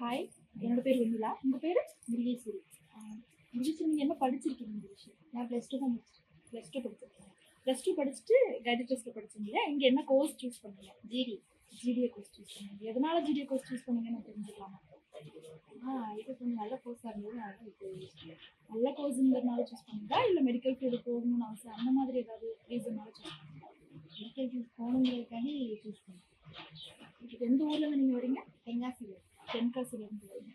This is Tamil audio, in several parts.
ஹாய். என்னோட பேர் வெண்ணிலா. உங்கள் பேர்? முருகேஸ்வரி. முருகேஸ்வரி நீங்கள் என்ன படிச்சிருக்கீங்க இந்த விஷயம்? நான் ப்ளஸ் டூ தான் முடிச்சேன் ப்ளஸ் டூ படிச்சிருக்கேன். ப்ளஸ் டூ படிச்சுட்டு கைடு டெஸ்ட்டில் படிச்சிருந்தீங்க இங்கே என்ன கோர்ஸ் சூஸ் பண்ணீங்க? ஜிடி ஜிடிஏ கோர்ஸ் சூஸ் பண்ணீங்க. எதனால் ஜிடிஏ கோர்ஸ் சூஸ் பண்ணீங்கன்னு தெரிஞ்சுக்கலாமா. ஆ இது கொஞ்சம் நல்ல கோர்ஸாக இருந்தது அதனால இது நல்ல கோர்ஸுங்கிறதுனால சூஸ் பண்ணுங்களா? இல்லை மெடிக்கல் ஃபீல்டு போகணும்னு அவசியம் அந்த மாதிரி ஏதாவது ரீசனால சூஸ் பண்ணீங்களா? மெடிக்கல் ஃபீல்டு போகணுங்கிறதுக்காண்டி சூஸ் பண்ணேன் எந்த ஊர்லேருந்து நீங்கள் வரீங்க? தென்காசியில். தென்காசிலேருந்து வரீங்க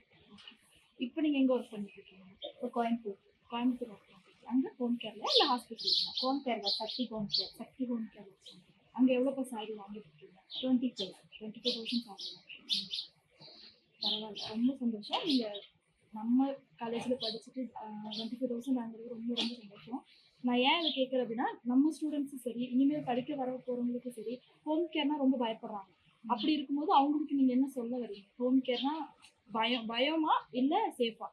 இப்போ நீங்கள் எங்கே ஒர்க் பண்ணிட்டு இருக்கீங்க இப்போ கோயம்புத்தூர் கோயம்புத்தூர் ஒர்க் பண்ணிட்டு அங்கே ஹோம் கேர்ல இல்லை hospital home care Sakthi home care Sakthi home care அங்கே எவ்வளோப்பா சாரி வாங்கிட்டு இருக்கீங்க twenty five twenty five thousand salary பரவாயில்ல. ரொம்ப சந்தோஷம். நீங்கள் நம்ம காலேஜில் படிச்சுட்டு டுவெண்ட்டி ஃபைவ் தௌசண்ட் வாங்குறது ரொம்ப ரொம்ப சந்தோஷம். நான் ஏன் இதை கேட்குறேன் அப்படின்னா நம்ம ஸ்டூடெண்ட்ஸும் சரி இனிமேல் படிக்க வர போகிறவங்களுக்கும் சரி ஹோம் கேர்னா ரொம்ப பயப்படுறாங்க. அப்படி இருக்கும்போது அவங்களுக்கு நீங்கள் என்ன சொல்ல வரீங்க? ஹோம் கேர்னா பயம் பயமா இல்லை சேஃபா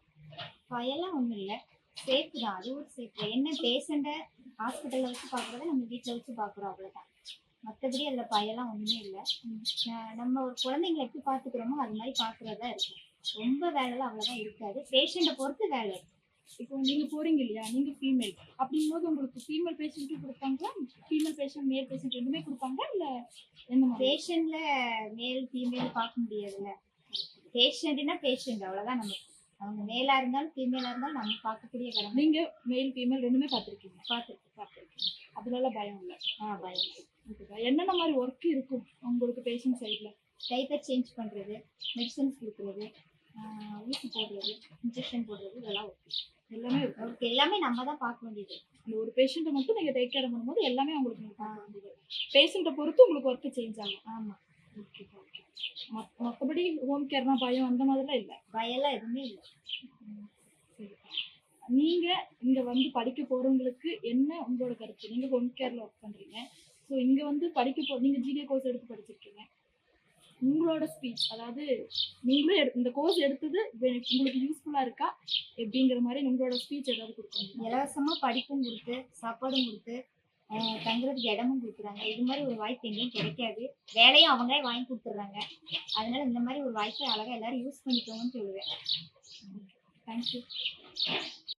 பயம்லாம் ஒன்றும் இல்லை. சேஃப் தான். அது ஒரு சேஃப் என்ன பேஷண்ட்டை ஹாஸ்பிட்டலில் வச்சு பார்க்குறத நம்ம வீட்டில் வச்சு பார்க்குறோம் அவ்வளோதான் மற்றபடி அதில் பயம்லாம் ஒன்றுமே இல்லை. நம்ம ஒரு குழந்தைங்களை எப்படி பார்த்துக்கிறோமோ அது மாதிரி பார்க்குறதா இருக்கும். ரொம்ப வேலைலாம் அவ்வளோதான் இருக்காது. பேஷண்ட்டை பொறுத்து வேலை இருக்கும். இப்போ நீங்கள் போகிறீங்க இல்லையா? நீங்கள் ஃபீமேல் அப்படிங்கும்போது உங்களுக்கு ஃபீமேல் பேஷண்ட்டும் கொடுப்பாங்களா? ஃபீமேல் பேஷண்ட் மேல் பேஷண்ட் ரெண்டுமே கொடுப்பாங்களா? இல்லை எந்த பேஷண்ட்ல மேல் ஃபீமேல் பார்க்க முடியாதுல்ல பேஷண்ட்னா பேஷண்ட் அவ்வளவுதான் நம்ம. அவங்க மேலா இருந்தாலும் ஃபீமேலா இருந்தாலும் நம்ம பார்க்கக்கூடிய கடமை. நீங்கள் மேல் ஃபீமேல் ரெண்டுமே பார்த்துருக்கீங்க? பார்த்துருக்கு பார்த்துருக்கீங்க. அதுலலாம் பயம் இல்லை. ஆ பயம் ஓகேவா என்னென்ன மாதிரி ஒர்க் இருக்கும் உங்களுக்கு பேஷண்ட் சைடில் டைப்பர் சேஞ்ச் பண்றது மெடிசன்ஸ் கொடுக்குறது ஊசி போடுறது இன்ஜெக்ஷன் போடுறது இதெல்லாம் ஓகே எல்லாமே அவருக்கு எல்லாமே நம்ம தான் பார்க்க வேண்டியது. அந்த ஒரு பேஷண்ட்டை மட்டும் நீங்கள் டேக் கேர் பண்ணும்போது எல்லாமே உங்களுக்கு நீங்கள் பார்க்க வேண்டியது. பேஷண்ட்டை பொறுத்து உங்களுக்கு ஒர்க்கு சேஞ்ச் ஆகும். ஆமா. ஓகே ஓகே மற்றபடி ஹோம் கேர்னா பயம் அந்த மாதிரிலாம் இல்லை. பயம்லாம் எதுவுமே இல்லை. நீங்கள் இங்கே வந்து படிக்க போகிறவங்களுக்கு என்ன உங்களோட கருத்து? நீங்கள் ஹோம் கேரில் ஒர்க் பண்ணுறீங்க ஸோ இங்கே வந்து படிக்க போ நீங்கள் ஜிடிஏ கோர்ஸ் எடுத்து படிச்சிருக்கீங்க. உங்களோட ஸ்பீச் அதாவது நீங்களும் இந்த கோர்ஸ் எடுத்தது உங்களுக்கு யூஸ்ஃபுல்லாக இருக்கா? எப்படிங்கிற மாதிரி உங்களோட ஸ்பீச் ஏதாவது கொடுக்கணும்? இலவசமாக படிப்பும் கொடுத்து சாப்பாடும் கொடுத்து தங்குறதுக்கு இடமும் கொடுக்குறாங்க. இது மாதிரி ஒரு வாய்ப்பு எங்கேயும் கிடைக்காது. வேலையும் அவங்களே வாங்கி கொடுத்துட்றாங்க. அதனால இந்த மாதிரி ஒரு வாய்ப்பை அழகாக எல்லாரும் யூஸ் பண்ணிக்கோங்கன்னு சொல்லுவேன். தேங்க்யூ